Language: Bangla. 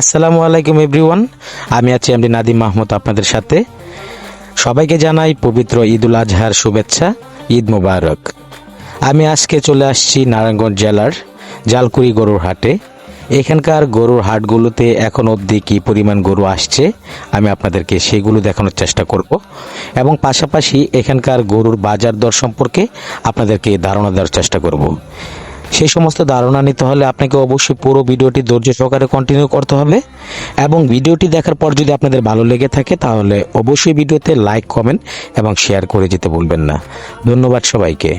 আসসালামু আলাইকুম এভরিওয়ান, আমি আছি এমডি নাদিম মাহমুদ আপনাদের সাথে। সবাইকে জানাই পবিত্র ঈদুল আজহার শুভেচ্ছা, ঈদ মোবারক। আমি আজকে চলে আসছি নারায়ণগঞ্জ জেলার জালকুড়ি গরুর হাটে। এখানকার গরুর হাটগুলোতে এখন অবধি কী পরিমাণ গরু আসছে, আমি আপনাদেরকে সেগুলো দেখানোর চেষ্টা করব। এবং পাশাপাশি এখানকার গরুর বাজার দর সম্পর্কে আপনাদেরকে ধারণা দেওয়ার চেষ্টা করব। সেই সমস্ত ধারণা নিতে হলে আপনাকে অবশ্যই পুরো ভিডিওটি ধৈর্য সহকারে কন্টিনিউ করতে হবে। এবং ভিডিওটি দেখার পর যদি আপনাদের ভালো লেগে থাকে, তাহলে অবশ্যই ভিডিওতে লাইক কমেন্ট এবং শেয়ার করে যেতে বলবেন না। ধন্যবাদ সবাইকে।